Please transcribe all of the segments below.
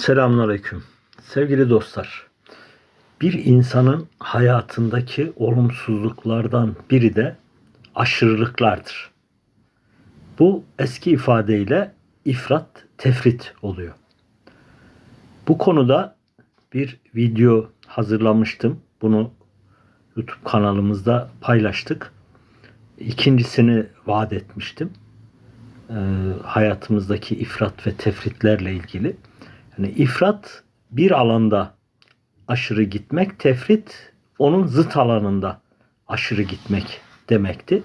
Selamünaleyküm. Sevgili dostlar. Bir insanın hayatındaki olumsuzluklardan biri de aşırılıklardır. Bu eski ifadeyle ifrat, tefrit oluyor. Bu konuda bir video hazırlamıştım. Bunu YouTube kanalımızda paylaştık. İkincisini vaat etmiştim. Ee, hayatımızdaki ifrat ve tefritlerle ilgili. Yani ifrat bir alanda aşırı gitmek, tefrit onun zıt alanında aşırı gitmek demekti.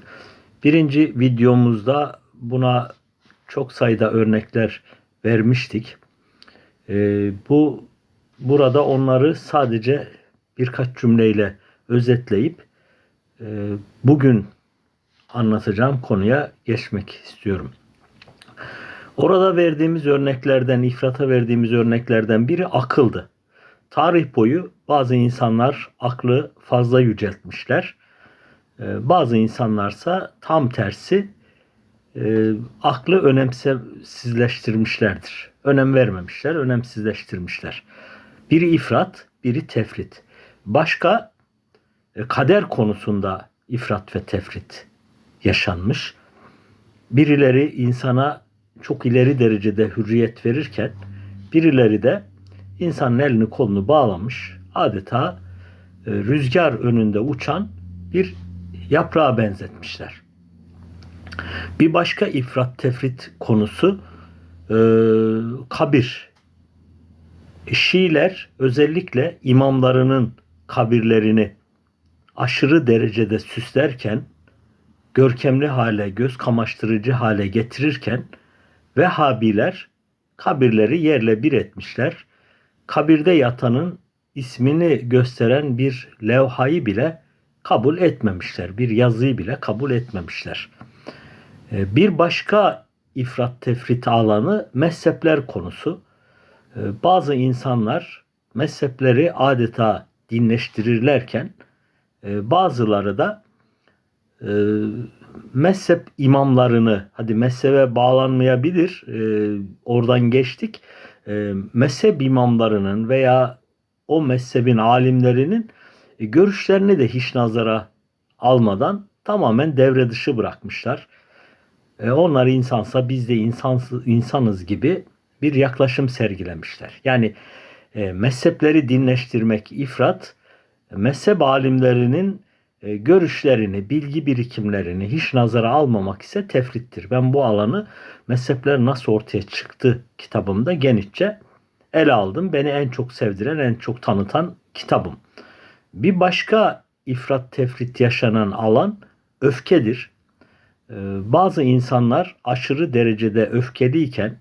Birinci videomuzda buna çok sayıda örnekler vermiştik. Ee, bu burada onları sadece birkaç cümleyle özetleyip e, bugün anlatacağım konuya geçmek istiyorum. Orada verdiğimiz örneklerden, ifrata verdiğimiz örneklerden biri akıldı. Tarih boyu bazı insanlar aklı fazla yüceltmişler. Ee, Bazı insanlarsa tam tersi e, aklı önemsizleştirmişlerdir. Önem vermemişler, önemsizleştirmişler. Biri ifrat, biri tefrit. Başka e, kader konusunda ifrat ve tefrit yaşanmış. Birileri insana çok ileri derecede hürriyet verirken birileri de insanın elini kolunu bağlamış adeta e, rüzgar önünde uçan bir yaprağa benzetmişler. Bir başka ifrat tefrit konusu e, kabir. Şiiler özellikle imamlarının kabirlerini aşırı derecede süslerken, görkemli hale, göz kamaştırıcı hale getirirken Vehhabiler kabirleri yerle bir etmişler. Kabirde yatanın ismini gösteren bir levhayı bile kabul etmemişler. Bir yazıyı bile kabul etmemişler. Ee, Bir başka ifrat tefrit alanı mezhepler konusu. Ee, Bazı insanlar mezhepleri adeta dinleştirirlerken e, bazıları da e, mezhep imamlarını hadi mezhebe bağlanmayabilir e, oradan geçtik e, mezhep imamlarının veya o mezhebin alimlerinin e, görüşlerini de hiç nazara almadan tamamen devre dışı bırakmışlar. E, onlar insansa biz de insansız, insanız gibi bir yaklaşım sergilemişler. Yani e, mezhepleri dinleştirmek ifrat, mezhep alimlerinin e, görüşlerini, bilgi birikimlerini hiç nazara almamak ise tefrittir. Ben bu alanı mezhepler nasıl ortaya çıktı kitabımda genişçe ele aldım. Beni en çok sevdiren, en çok tanıtan kitabım. Bir başka ifrat tefrit yaşanan alan öfkedir. E, Bazı insanlar aşırı derecede öfkeliyken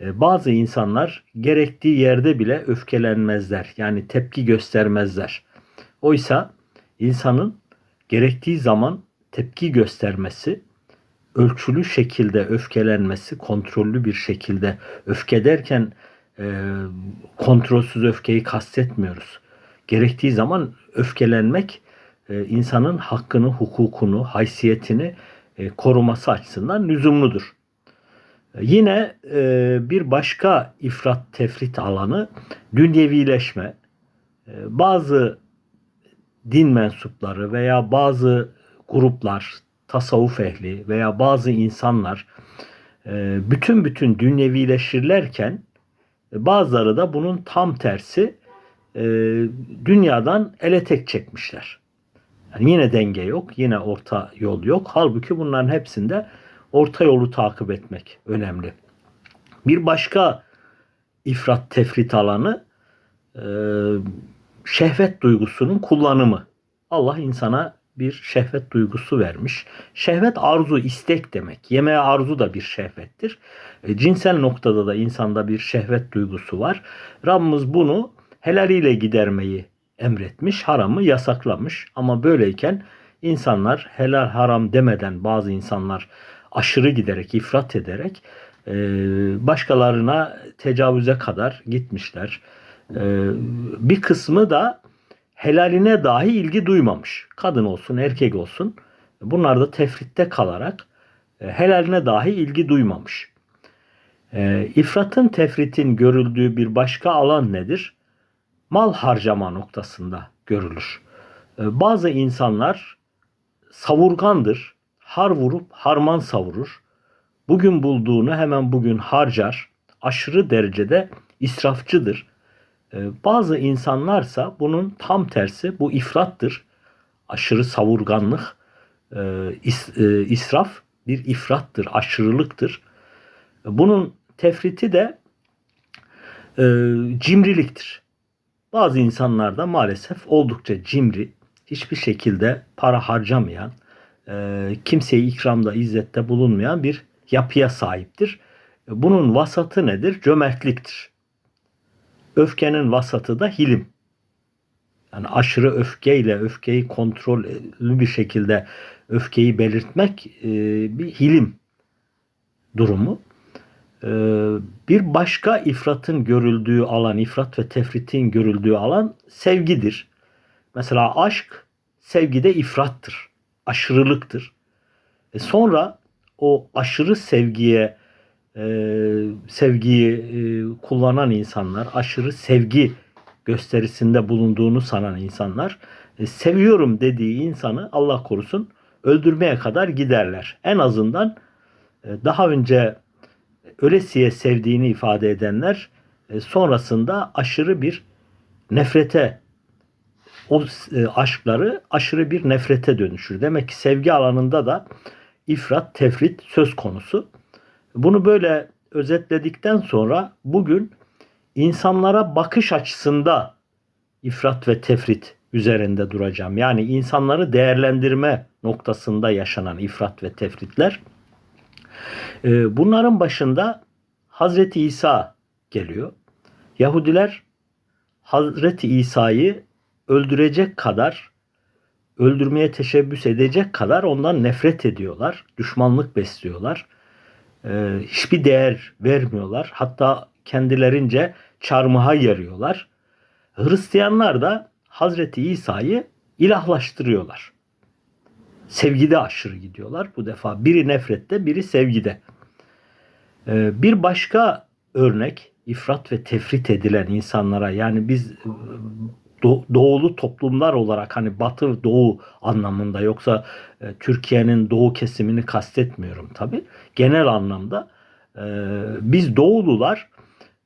e, bazı insanlar gerektiği yerde bile öfkelenmezler. Yani tepki göstermezler. Oysa insanın gerektiği zaman tepki göstermesi, ölçülü şekilde öfkelenmesi, kontrollü bir şekilde öfke derken e, kontrolsüz öfkeyi kastetmiyoruz. Gerektiği zaman öfkelenmek e, insanın hakkını, hukukunu, haysiyetini e, koruması açısından lüzumludur. Yine e, bir başka ifrat tefrit alanı dünyevileşme. E, bazı din mensupları veya bazı gruplar, tasavvuf ehli veya bazı insanlar e, bütün bütün dünyevileşirlerken e, bazıları da bunun tam tersi e, dünyadan ele tek çekmişler. Yani yine denge yok, yine orta yol yok. Halbuki bunların hepsinde orta yolu takip etmek önemli. Bir başka ifrat tefrit alanı şehvet duygusunun kullanımı. Allah insana bir şehvet duygusu vermiş. Şehvet arzu, istek demek. Yemeğe arzu da bir şehvettir. E, cinsel noktada da insanda bir şehvet duygusu var. Rabbimiz bunu helaliyle gidermeyi emretmiş, haramı yasaklamış. Ama böyleyken insanlar helal haram demeden bazı insanlar aşırı giderek, ifrat ederek e, başkalarına tecavüze kadar gitmişler. E, bir kısmı da helaline dahi ilgi duymamış. Kadın olsun, erkek olsun. Bunlar da tefritte kalarak e, helaline dahi ilgi duymamış. E, ifratın tefritin görüldüğü bir başka alan nedir? Mal harcama noktasında görülür. E, bazı insanlar savurgandır. Har vurup harman savurur. Bugün bulduğunu hemen bugün harcar. Aşırı derecede israfçıdır. E, bazı insanlarsa bunun tam tersi bu ifrattır. Aşırı savurganlık, e, e, israf bir ifrattır, aşırılıktır. Bunun tefriti de e, cimriliktir. Bazı insanlar da maalesef oldukça cimri, hiçbir şekilde para harcamayan, e, kimseye ikramda, izzette bulunmayan bir yapıya sahiptir. Bunun vasatı nedir? Cömertliktir. Öfkenin vasatı da hilim. Yani aşırı öfkeyle öfkeyi kontrollü bir şekilde öfkeyi belirtmek e, bir hilim durumu. E, bir başka ifratın görüldüğü alan, ifrat ve tefritin görüldüğü alan sevgidir. Mesela aşk sevgide ifrattır, aşırılıktır. E sonra o aşırı sevgiye sevgiyi e, kullanan insanlar, aşırı sevgi gösterisinde bulunduğunu sanan insanlar, e, seviyorum dediği insanı Allah korusun öldürmeye kadar giderler. En azından e, daha önce ölesiye sevdiğini ifade edenler e, sonrasında aşırı bir nefrete o e, aşkları aşırı bir nefrete dönüşür. Demek ki sevgi alanında da ifrat, tefrit söz konusu. Bunu böyle özetledikten sonra bugün insanlara bakış açısında ifrat ve tefrit üzerinde duracağım. Yani insanları değerlendirme noktasında yaşanan ifrat ve tefritler. Ee, bunların başında Hazreti İsa geliyor. Yahudiler Hazreti İsa'yı öldürecek kadar, öldürmeye teşebbüs edecek kadar ondan nefret ediyorlar. Düşmanlık besliyorlar. Ee, hiçbir değer vermiyorlar. Hatta kendilerince çarmıha yarıyorlar. Hristiyanlar da Hazreti İsa'yı ilahlaştırıyorlar. Sevgide aşırı gidiyorlar bu defa. Biri nefrette, biri sevgide. Ee, bir başka örnek ifrat ve tefrit edilen insanlara yani biz do- doğulu toplumlar olarak hani batı doğu anlamında yoksa e, Türkiye'nin doğu kesimini kastetmiyorum tabi. Genel anlamda e, biz doğulular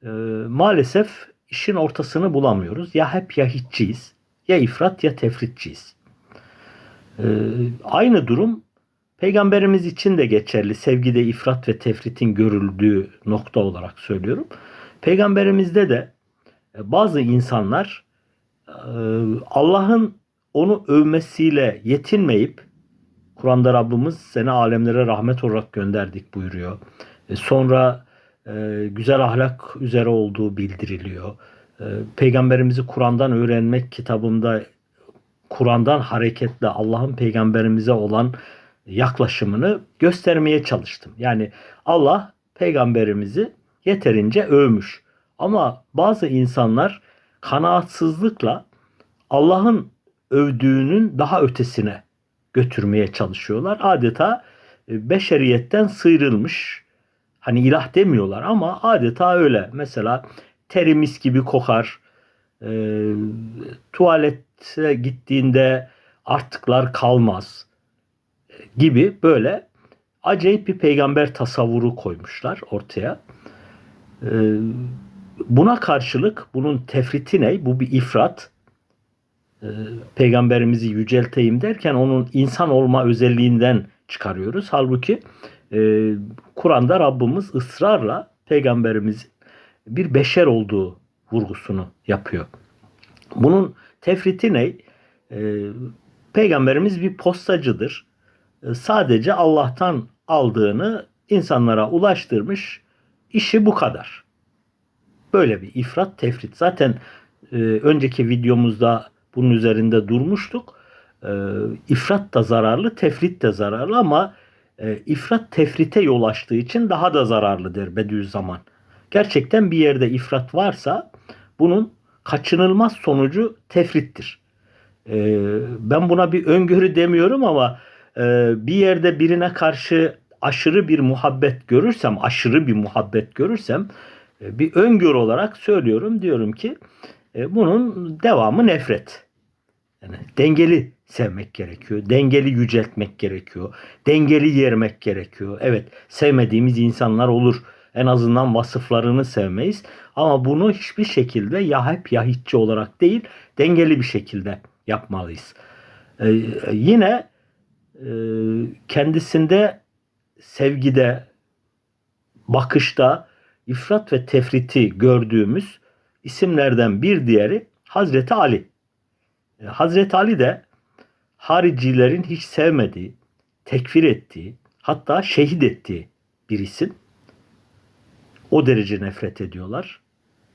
e, maalesef işin ortasını bulamıyoruz. Ya hep ya hiççiyiz ya ifrat ya tefritçiyiz. E, aynı durum Peygamberimiz için de geçerli. Sevgide ifrat ve tefritin görüldüğü nokta olarak söylüyorum. Peygamberimizde de e, bazı insanlar Allah'ın onu övmesiyle yetinmeyip Kur'an'da Rabbimiz seni alemlere rahmet olarak gönderdik buyuruyor. E, Sonra e, güzel ahlak üzere olduğu bildiriliyor. E, Peygamberimizi Kur'an'dan öğrenmek kitabında Kur'an'dan hareketle Allah'ın peygamberimize olan yaklaşımını göstermeye çalıştım. Yani Allah peygamberimizi yeterince övmüş. Ama bazı insanlar kanaatsızlıkla Allah'ın övdüğünün daha ötesine götürmeye çalışıyorlar. Adeta e, beşeriyetten sıyrılmış. Hani ilah demiyorlar ama adeta öyle. Mesela terimiz gibi kokar. E, tuvalete gittiğinde artıklar kalmaz gibi böyle acayip bir peygamber tasavvuru koymuşlar ortaya. Ee, buna karşılık bunun tefriti ne? Bu bir ifrat. Ee, peygamberimizi yücelteyim derken onun insan olma özelliğinden çıkarıyoruz. Halbuki e, Kur'an'da Rabbimiz ısrarla peygamberimizin bir beşer olduğu vurgusunu yapıyor. Bunun tefriti ne? Ee, peygamberimiz bir postacıdır sadece Allah'tan aldığını insanlara ulaştırmış. İşi bu kadar. Böyle bir ifrat tefrit. Zaten e, önceki videomuzda bunun üzerinde durmuştuk. E, ifrat da zararlı, tefrit de zararlı ama e, ifrat tefrite yol açtığı için daha da zararlıdır Bediüzzaman. Gerçekten bir yerde ifrat varsa bunun kaçınılmaz sonucu tefrittir. E, ben buna bir öngörü demiyorum ama e, bir yerde birine karşı aşırı bir muhabbet görürsem, aşırı bir muhabbet görürsem bir öngör olarak söylüyorum. Diyorum ki e, bunun devamı nefret. Yani dengeli sevmek gerekiyor. Dengeli yüceltmek gerekiyor. Dengeli yermek gerekiyor. Evet sevmediğimiz insanlar olur. En azından vasıflarını sevmeyiz. Ama bunu hiçbir şekilde ya hep ya hiççi olarak değil dengeli bir şekilde yapmalıyız. Ee, yine e, kendisinde sevgide, bakışta ifrat ve tefriti gördüğümüz isimlerden bir diğeri Hazreti Ali. E, Hazreti Ali de haricilerin hiç sevmediği, tekfir ettiği, hatta şehit ettiği bir isim. O derece nefret ediyorlar.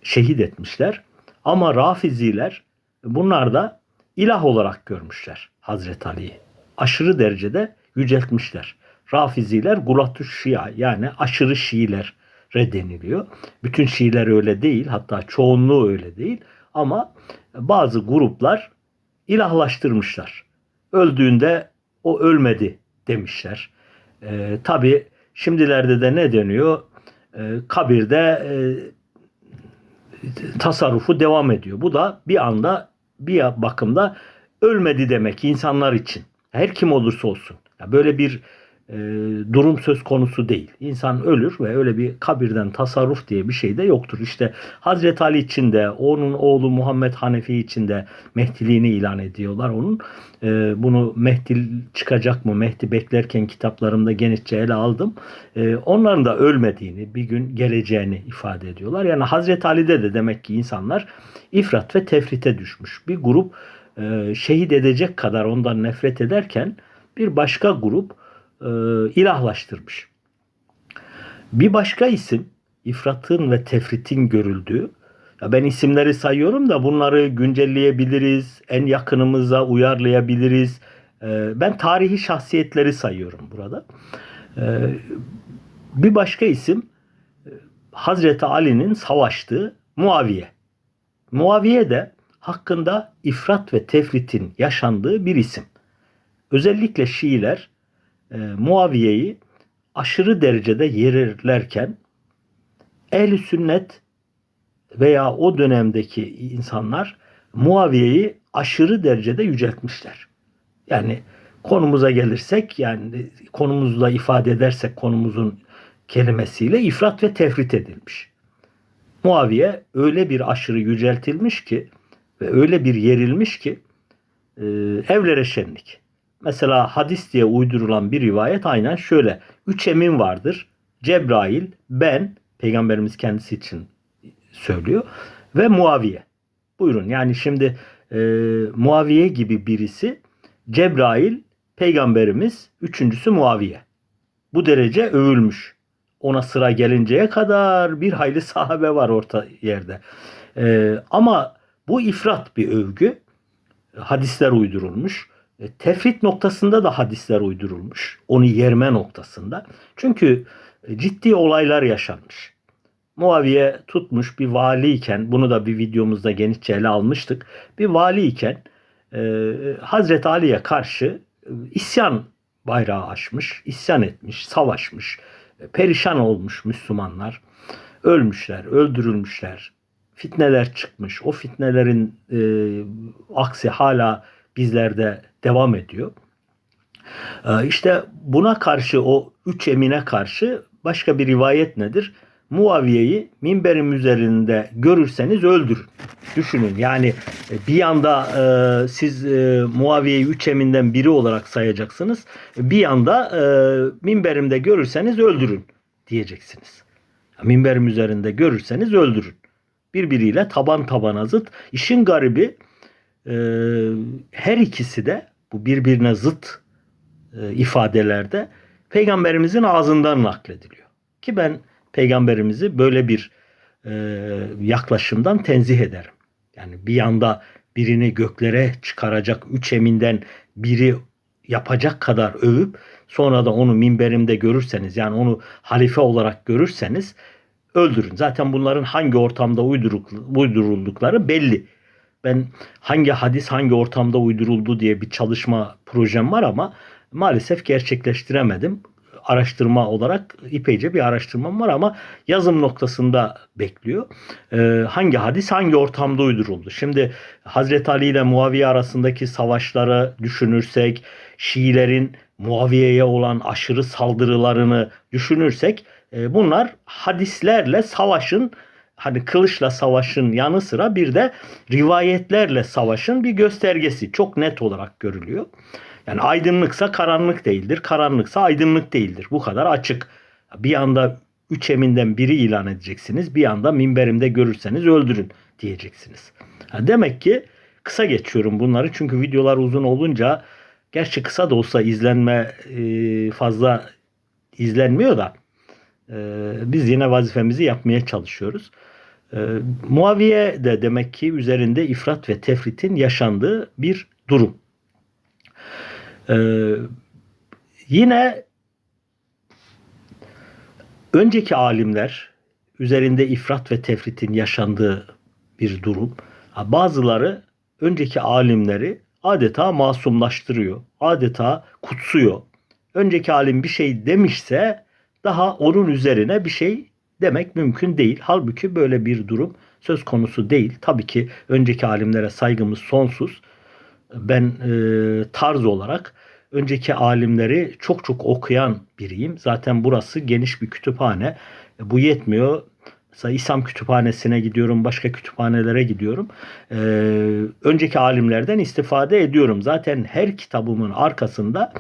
Şehit etmişler. Ama Rafiziler bunlar da ilah olarak görmüşler Hazreti Ali'yi. Aşırı derecede yüceltmişler. Rafiziler gulatü şia yani aşırı Şiiler deniliyor. Bütün Şiiler öyle değil hatta çoğunluğu öyle değil ama bazı gruplar ilahlaştırmışlar. Öldüğünde o ölmedi demişler. Ee, Tabi şimdilerde de ne deniyor? Ee, kabirde e, tasarrufu devam ediyor. Bu da bir anda bir bakımda ölmedi demek insanlar için. Her kim olursa olsun. Ya böyle bir e, durum söz konusu değil. İnsan ölür ve öyle bir kabirden tasarruf diye bir şey de yoktur. İşte Hazreti Ali için de onun oğlu Muhammed Hanefi için de Mehdiliğini ilan ediyorlar onun. E, bunu Mehdi çıkacak mı? Mehdi beklerken kitaplarımda genişçe ele aldım. E, onların da ölmediğini, bir gün geleceğini ifade ediyorlar. Yani Hazreti Ali'de de demek ki insanlar ifrat ve tefrite düşmüş. Bir grup şehit edecek kadar ondan nefret ederken bir başka grup e, ilahlaştırmış. Bir başka isim ifratın ve tefritin görüldüğü ya ben isimleri sayıyorum da bunları güncelleyebiliriz, en yakınımıza uyarlayabiliriz. E, ben tarihi şahsiyetleri sayıyorum burada. E, bir başka isim e, Hazreti Ali'nin savaştığı Muaviye. Muaviye de hakkında ifrat ve tefritin yaşandığı bir isim. Özellikle Şiiler e, Muaviye'yi aşırı derecede yerlerken ehli sünnet veya o dönemdeki insanlar Muaviye'yi aşırı derecede yüceltmişler. Yani konumuza gelirsek yani konumuzla ifade edersek konumuzun kelimesiyle ifrat ve tefrit edilmiş. Muaviye öyle bir aşırı yüceltilmiş ki ve öyle bir yerilmiş ki e, evlere şenlik. Mesela hadis diye uydurulan bir rivayet aynen şöyle. Üç emin vardır. Cebrail, ben, peygamberimiz kendisi için söylüyor ve Muaviye. Buyurun yani şimdi e, Muaviye gibi birisi Cebrail, peygamberimiz, üçüncüsü Muaviye. Bu derece övülmüş. Ona sıra gelinceye kadar bir hayli sahabe var orta yerde. E, ama bu ifrat bir övgü. Hadisler uydurulmuş. E, tefrit noktasında da hadisler uydurulmuş. Onu yerme noktasında. Çünkü e, ciddi olaylar yaşanmış. Muaviye tutmuş bir valiyken, bunu da bir videomuzda genişçe ele almıştık. Bir valiyken e, Hazreti Ali'ye karşı e, isyan bayrağı açmış, isyan etmiş, savaşmış, perişan olmuş Müslümanlar. Ölmüşler, öldürülmüşler, fitneler çıkmış. O fitnelerin e, aksi hala bizlerde devam ediyor. E, işte buna karşı o üç emine karşı başka bir rivayet nedir? Muaviye'yi minberim üzerinde görürseniz öldürün. Düşünün yani e, bir yanda e, siz e, Muaviye'yi üç eminden biri olarak sayacaksınız. Bir yanda e, minberimde görürseniz öldürün diyeceksiniz. Minberim üzerinde görürseniz öldürün. Birbiriyle taban tabana zıt. İşin garibi e, her ikisi de bu birbirine zıt e, ifadelerde peygamberimizin ağzından naklediliyor. Ki ben peygamberimizi böyle bir e, yaklaşımdan tenzih ederim. Yani bir yanda birini göklere çıkaracak üç eminden biri yapacak kadar övüp sonra da onu minberimde görürseniz yani onu halife olarak görürseniz öldürün. Zaten bunların hangi ortamda uyduruldukları belli. Ben hangi hadis hangi ortamda uyduruldu diye bir çalışma projem var ama maalesef gerçekleştiremedim. araştırma olarak epeyce bir araştırmam var ama yazım noktasında bekliyor. Ee, hangi hadis hangi ortamda uyduruldu? Şimdi Hazreti Ali ile Muaviye arasındaki savaşları düşünürsek, Şiilerin Muaviye'ye olan aşırı saldırılarını düşünürsek e, bunlar hadislerle savaşın hani kılıçla savaşın yanı sıra bir de rivayetlerle savaşın bir göstergesi çok net olarak görülüyor. Yani aydınlıksa karanlık değildir, karanlıksa aydınlık değildir. Bu kadar açık. Bir anda üç eminden biri ilan edeceksiniz. Bir anda minberimde görürseniz öldürün diyeceksiniz. Demek ki kısa geçiyorum bunları çünkü videolar uzun olunca gerçi kısa da olsa izlenme e, fazla izlenmiyor da e, biz yine vazifemizi yapmaya çalışıyoruz. E, Muaviye de demek ki üzerinde ifrat ve tefritin yaşandığı bir durum. E, yine önceki alimler üzerinde ifrat ve tefritin yaşandığı bir durum. Bazıları önceki alimleri adeta masumlaştırıyor. Adeta kutsuyor. Önceki alim bir şey demişse daha onun üzerine bir şey demek mümkün değil. Halbuki böyle bir durum söz konusu değil. Tabii ki önceki alimlere saygımız sonsuz. Ben e, tarz olarak önceki alimleri çok çok okuyan biriyim. Zaten burası geniş bir kütüphane. E, Bu yetmiyor. Mesela İslam kütüphanesine gidiyorum, başka kütüphanelere gidiyorum. Ee, önceki alimlerden istifade ediyorum. Zaten her kitabımın arkasında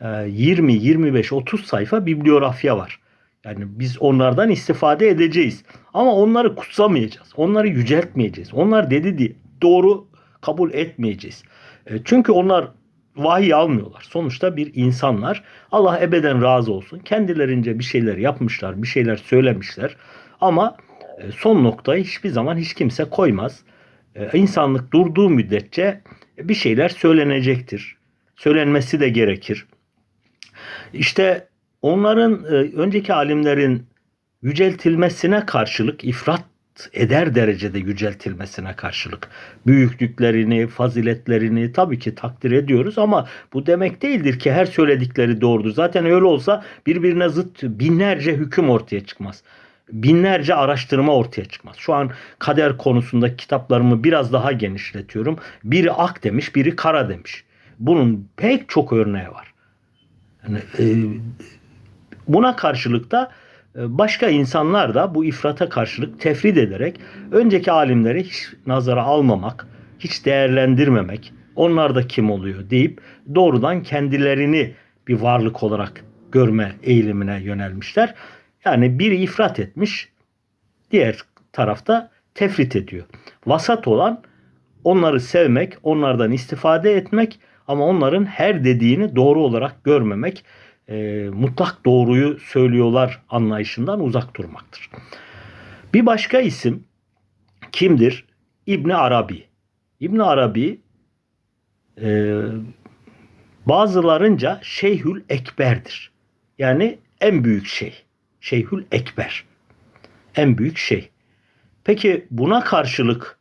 e, 20, 25, 30 sayfa bibliografya var. Yani biz onlardan istifade edeceğiz. Ama onları kutsamayacağız. Onları yüceltmeyeceğiz. Onlar dedi diye doğru kabul etmeyeceğiz. E, çünkü onlar vahiy almıyorlar. Sonuçta bir insanlar. Allah ebeden razı olsun. Kendilerince bir şeyler yapmışlar, bir şeyler söylemişler. Ama e, son noktayı hiçbir zaman hiç kimse koymaz. E, İnsanlık durduğu müddetçe bir şeyler söylenecektir. Söylenmesi de gerekir. İşte onların e, önceki alimlerin yüceltilmesine karşılık ifrat eder derecede yüceltilmesine karşılık büyüklüklerini, faziletlerini tabii ki takdir ediyoruz ama bu demek değildir ki her söyledikleri doğrudur. Zaten öyle olsa birbirine zıt binlerce hüküm ortaya çıkmaz. Binlerce araştırma ortaya çıkmaz. Şu an kader konusunda kitaplarımı biraz daha genişletiyorum. Biri ak demiş, biri kara demiş. Bunun pek çok örneği var. Yani, e, buna karşılık da e, başka insanlar da bu ifrata karşılık tefrit ederek önceki alimleri hiç nazara almamak, hiç değerlendirmemek, onlar da kim oluyor deyip doğrudan kendilerini bir varlık olarak görme eğilimine yönelmişler. Yani biri ifrat etmiş, diğer tarafta tefrit ediyor. Vasat olan onları sevmek, onlardan istifade etmek ama onların her dediğini doğru olarak görmemek, e, mutlak doğruyu söylüyorlar anlayışından uzak durmaktır. Bir başka isim kimdir? İbni Arabi. İbni Arabi e, bazılarınca Şeyhül Ekber'dir. Yani en büyük şey. Şeyhül Ekber. En büyük şey. Peki buna karşılık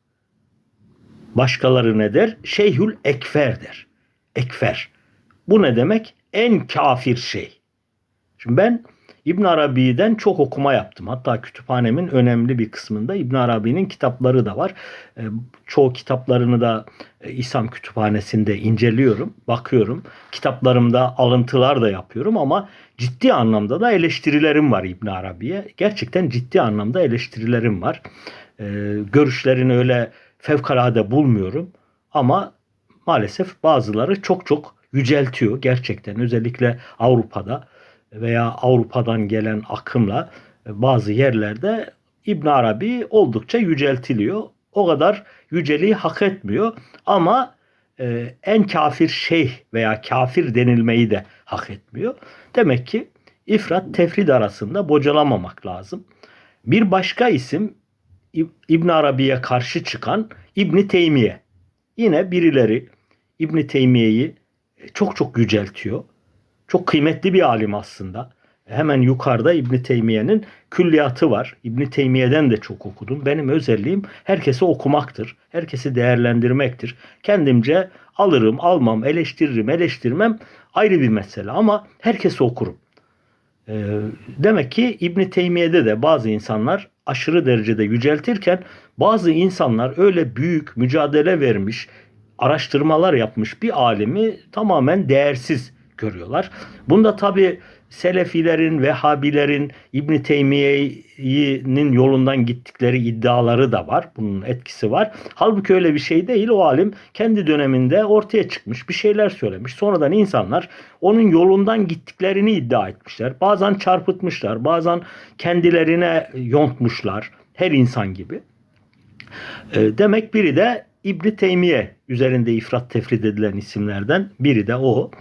başkaları ne der? Şeyhül Ekfer der. Ekfer. Bu ne demek? En kafir şey. Şimdi ben İbn Arabi'den çok okuma yaptım. Hatta kütüphanemin önemli bir kısmında İbn Arabi'nin kitapları da var. E, çoğu kitaplarını da e, İslam Kütüphanesi'nde inceliyorum, bakıyorum. Kitaplarımda alıntılar da yapıyorum ama ciddi anlamda da eleştirilerim var İbn Arabi'ye. Gerçekten ciddi anlamda eleştirilerim var. E, görüşlerini öyle fevkalade bulmuyorum ama maalesef bazıları çok çok yüceltiyor gerçekten özellikle Avrupa'da veya Avrupa'dan gelen akımla bazı yerlerde İbn Arabi oldukça yüceltiliyor. O kadar yüceliği hak etmiyor ama e, en kafir şeyh veya kafir denilmeyi de hak etmiyor. Demek ki ifrat tefrid arasında bocalamamak lazım. Bir başka isim İbn Arabi'ye karşı çıkan İbn Teymiye. Yine birileri İbn Teymiye'yi çok çok yüceltiyor. Çok kıymetli bir alim aslında. Hemen yukarıda İbn Teymiye'nin külliyatı var. İbn Teymiye'den de çok okudum. Benim özelliğim herkesi okumaktır. Herkesi değerlendirmektir. Kendimce alırım, almam, eleştiririm, eleştirmem ayrı bir mesele ama herkesi okurum. Ee, demek ki İbn Teymiye'de de bazı insanlar aşırı derecede yüceltirken bazı insanlar öyle büyük mücadele vermiş, araştırmalar yapmış bir alimi tamamen değersiz görüyorlar. Bunda tabi Selefilerin, Vehhabilerin, İbn Teymiye'nin yolundan gittikleri iddiaları da var. Bunun etkisi var. Halbuki öyle bir şey değil. O alim kendi döneminde ortaya çıkmış, bir şeyler söylemiş. Sonradan insanlar onun yolundan gittiklerini iddia etmişler. Bazen çarpıtmışlar, bazen kendilerine yontmuşlar. Her insan gibi. E, demek biri de İbn Teymiye üzerinde ifrat tefrit edilen isimlerden biri de o.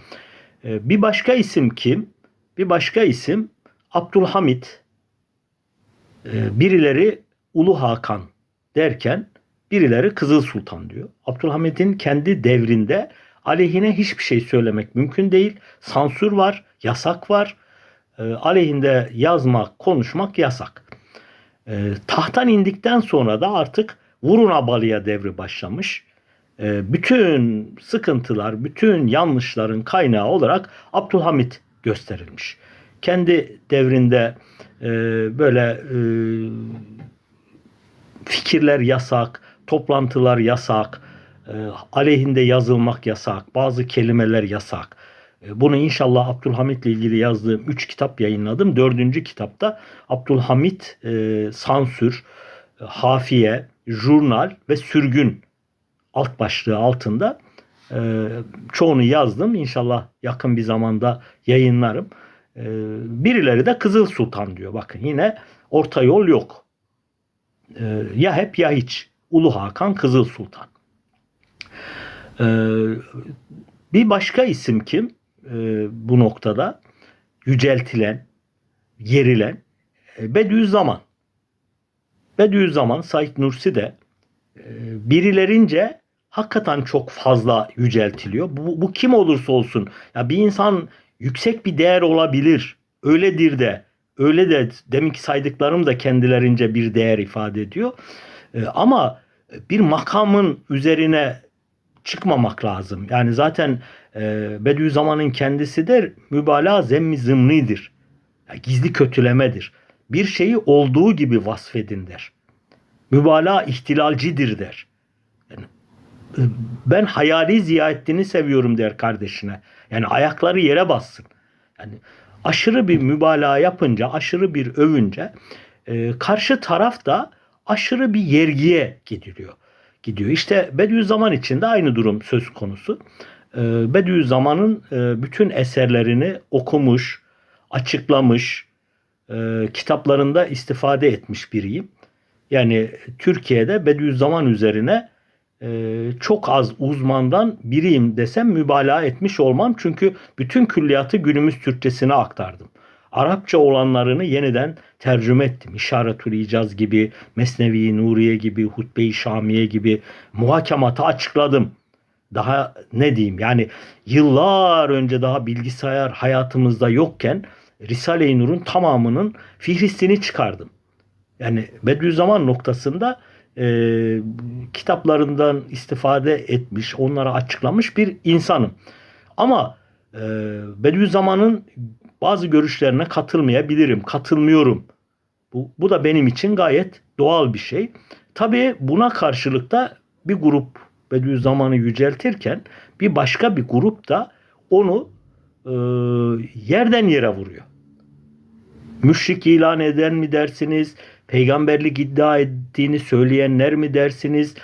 E, bir başka isim kim? Bir başka isim Abdülhamit. E, birileri Ulu Hakan derken birileri Kızıl Sultan diyor. Abdülhamit'in kendi devrinde aleyhine hiçbir şey söylemek mümkün değil. Sansür var, yasak var. E, aleyhinde yazmak, konuşmak yasak. Tahttan indikten sonra da artık vurun abalıya devri başlamış. E, bütün sıkıntılar, bütün yanlışların kaynağı olarak Abdülhamit gösterilmiş. Kendi devrinde e, böyle e, fikirler yasak, toplantılar yasak, e, aleyhinde yazılmak yasak, bazı kelimeler yasak. Bunu inşallah Abdülhamit ile ilgili yazdığım 3 kitap yayınladım. Dördüncü kitapta Abdülhamit e, sansür, hafiye, jurnal ve sürgün alt başlığı altında e, çoğunu yazdım. İnşallah yakın bir zamanda yayınlarım. E, birileri de Kızıl Sultan diyor. Bakın yine orta yol yok. E, ya hep ya hiç. Ulu Hakan Kızıl Sultan. E, bir başka isim kim e, bu noktada? Yüceltilen, yerilen e, Bediüzzaman. Bediüzzaman Said Nursi de e, birilerince hakikaten çok fazla yüceltiliyor. Bu, bu kim olursa olsun ya bir insan yüksek bir değer olabilir. Öyledir de. Öyle de demin ki saydıklarım da kendilerince bir değer ifade ediyor. E, ama bir makamın üzerine çıkmamak lazım. Yani zaten e, Bediüzzaman'ın kendisi de mübalağa zemmi zımnidir. Yani gizli kötülemedir. Bir şeyi olduğu gibi vasfedin der. Mübalağa ihtilalcidir der. Yani, e, ben hayali Ziyaettin'i seviyorum der kardeşine. Yani ayakları yere bassın. Yani aşırı bir mübalağa yapınca, aşırı bir övünce e, karşı taraf da aşırı bir yergiye gidiliyor. Gidiyor. İşte Bediüzzaman için de aynı durum söz konusu. E, Bediüzzaman'ın e, bütün eserlerini okumuş, açıklamış, e, kitaplarında istifade etmiş biriyim. Yani Türkiye'de Bediüzzaman üzerine e, çok az uzmandan biriyim desem mübalağa etmiş olmam. Çünkü bütün külliyatı günümüz Türkçesine aktardım. Arapça olanlarını yeniden tercüme ettim. İşaretül İcaz gibi, Mesnevi Nuriye gibi, Hutbe-i Şamiye gibi muhakematı açıkladım. Daha ne diyeyim yani yıllar önce daha bilgisayar hayatımızda yokken Risale-i Nur'un tamamının fihristini çıkardım. Yani Bediüzzaman noktasında e, kitaplarından istifade etmiş, onlara açıklamış bir insanım. Ama e, Bediüzzaman'ın bazı görüşlerine katılmayabilirim, katılmıyorum. Bu, bu da benim için gayet doğal bir şey. Tabii buna karşılık da bir grup Bediüzzaman'ı yüceltirken bir başka bir grup da onu e, yerden yere vuruyor. Müşrik ilan eden mi dersiniz? Peygamberlik iddia ettiğini söyleyenler mi dersiniz?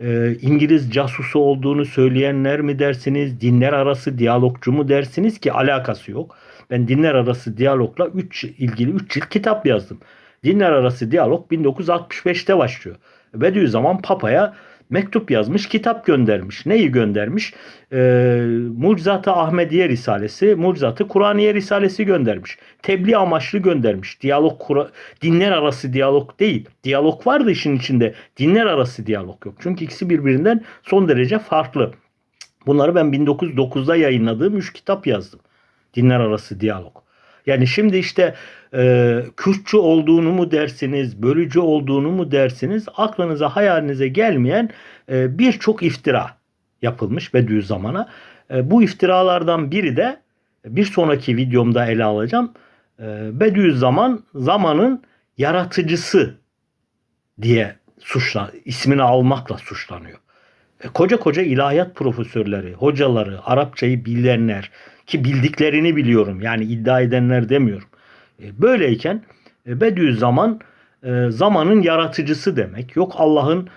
E, İngiliz casusu olduğunu söyleyenler mi dersiniz? Dinler arası diyalogcu mu dersiniz ki alakası yok. Ben dinler arası diyalogla 3 ilgili 3 cilt kitap yazdım. Dinler arası diyalog 1965'te başlıyor. Bediüzzaman Papa'ya mektup yazmış, kitap göndermiş. Neyi göndermiş? Ee, Mucizat-ı Ahmediye Risalesi, Mucizat-ı Kur'aniye Risalesi göndermiş. Tebliğ amaçlı göndermiş. Diyalog, kura, dinler arası diyalog değil. Diyalog vardı işin içinde. Dinler arası diyalog yok. Çünkü ikisi birbirinden son derece farklı. Bunları ben 1909'da yayınladığım 3 kitap yazdım. Dinler arası diyalog. Yani şimdi işte e, Kürtçü olduğunu mu dersiniz, bölücü olduğunu mu dersiniz, aklınıza hayalinize gelmeyen e, birçok iftira yapılmış Bediüzzaman'a. E, bu iftiralardan biri de bir sonraki videomda ele alacağım. e, Bediüzzaman zamanın yaratıcısı diye suçla ismini almakla suçlanıyor. E, koca koca ilahiyat profesörleri, hocaları, Arapçayı bilenler ki bildiklerini biliyorum. Yani iddia edenler demiyorum. E, böyleyken e, Bediüzzaman e, zamanın yaratıcısı demek. Yok Allah'ın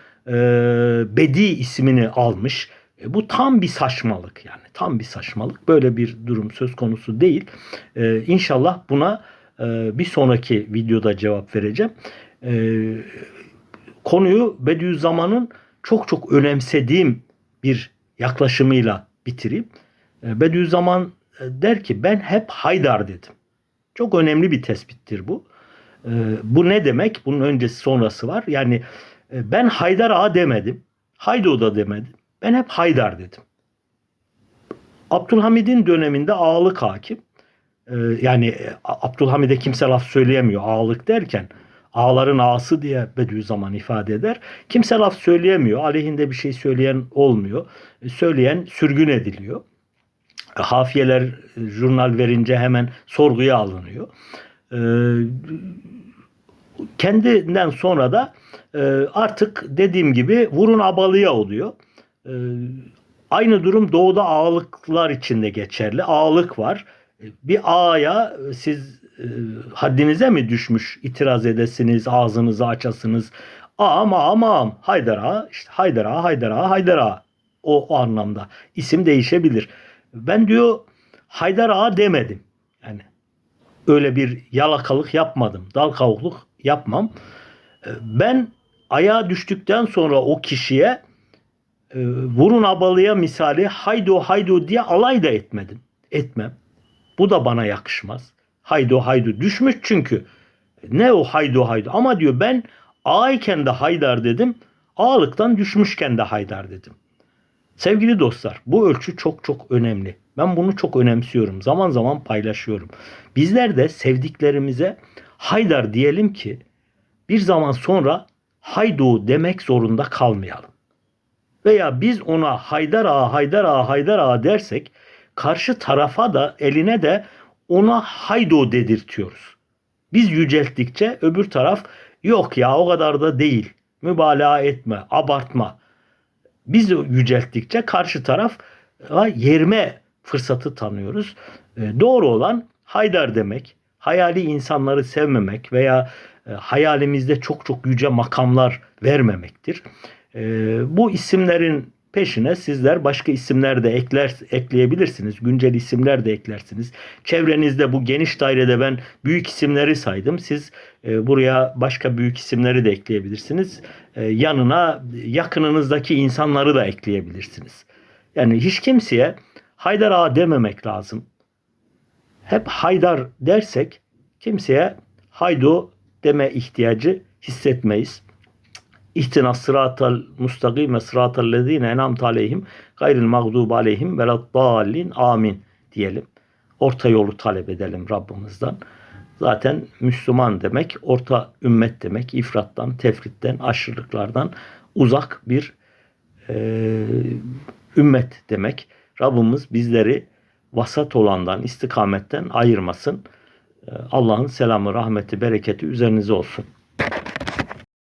Bedi ismini almış. Bu tam bir saçmalık yani. Tam bir saçmalık. Böyle bir durum söz konusu değil. İnşallah buna bir sonraki videoda cevap vereceğim. Konuyu Bediüzzaman'ın çok çok önemsediğim bir yaklaşımıyla bitireyim. Bediüzzaman der ki ben hep Haydar dedim. Çok önemli bir tespittir bu. E, bu ne demek? Bunun öncesi sonrası var. Yani e, ben Haydar Ağa demedim. Haydo da demedim. Ben hep Haydar dedim. Abdülhamid'in döneminde ağalık hakim. E, yani e, Abdülhamid'e kimse laf söyleyemiyor ağalık derken. Ağların ağası diye Bediüzzaman ifade eder. Kimse laf söyleyemiyor. Aleyhinde bir şey söyleyen olmuyor. E, Söyleyen sürgün ediliyor. E, Hafiyeler e, jurnal verince hemen sorguya alınıyor. E, kendinden sonra da e, artık dediğim gibi vurun abalıya oluyor. E, aynı durum doğuda ağalıklar için de geçerli. Ağalık var. E, Bir ağaya siz e, haddinize mi düşmüş itiraz edesiniz, ağzınızı açasınız. Ağam ağam ağam. Haydar ağa, işte Haydar ağa, Haydar ağa, Haydar ağa. O, o anlamda. İsim değişebilir. Ben diyor Haydar ağa demedim. Yani öyle bir yalakalık yapmadım. Dal kavukluk yapmam. E, Ben ayağa düştükten sonra o kişiye e, vurun abalıya misali haydo haydo diye alay da etmedim. Etmem. Bu da bana yakışmaz. Haydo haydo düşmüş çünkü. Ne o haydo haydo ama diyor ben ağayken de haydar dedim. Ağalıktan düşmüşken de haydar dedim. Sevgili dostlar bu ölçü çok çok önemli. Ben bunu çok önemsiyorum. Zaman zaman paylaşıyorum. Bizler de sevdiklerimize haydar diyelim ki bir zaman sonra haydo demek zorunda kalmayalım. Veya biz ona haydar ağa haydar ağa haydar ağa dersek karşı tarafa da eline de ona haydo dedirtiyoruz. Biz yücelttikçe öbür taraf yok ya o kadar da değil. Mübalağa etme, abartma. Biz yücelttikçe karşı taraf yerme fırsatı tanıyoruz. E, Doğru olan haydar demek, hayali insanları sevmemek veya e, hayalimizde çok çok yüce makamlar vermemektir. E, Bu isimlerin peşine sizler başka isimler de ekler ekleyebilirsiniz. Güncel isimler de eklersiniz. Çevrenizde bu geniş dairede ben büyük isimleri saydım. Siz e, buraya başka büyük isimleri de ekleyebilirsiniz. E, yanına yakınınızdaki insanları da ekleyebilirsiniz. Yani hiç kimseye Haydar Ağa dememek lazım. Hep Haydar dersek kimseye Haydo deme ihtiyacı hissetmeyiz. İhtina sıratal mustakime sıratal lezine enamte aleyhim gayril mağdubu aleyhim veladdallin amin diyelim. Orta yolu talep edelim Rabbimizden. Zaten Müslüman demek, orta ümmet demek, ifrattan, tefritten, aşırılıklardan uzak bir e, ümmet demek. Rabbimiz bizleri vasat olandan, istikametten ayırmasın. E, Allah'ın selamı, rahmeti, bereketi üzerinize olsun.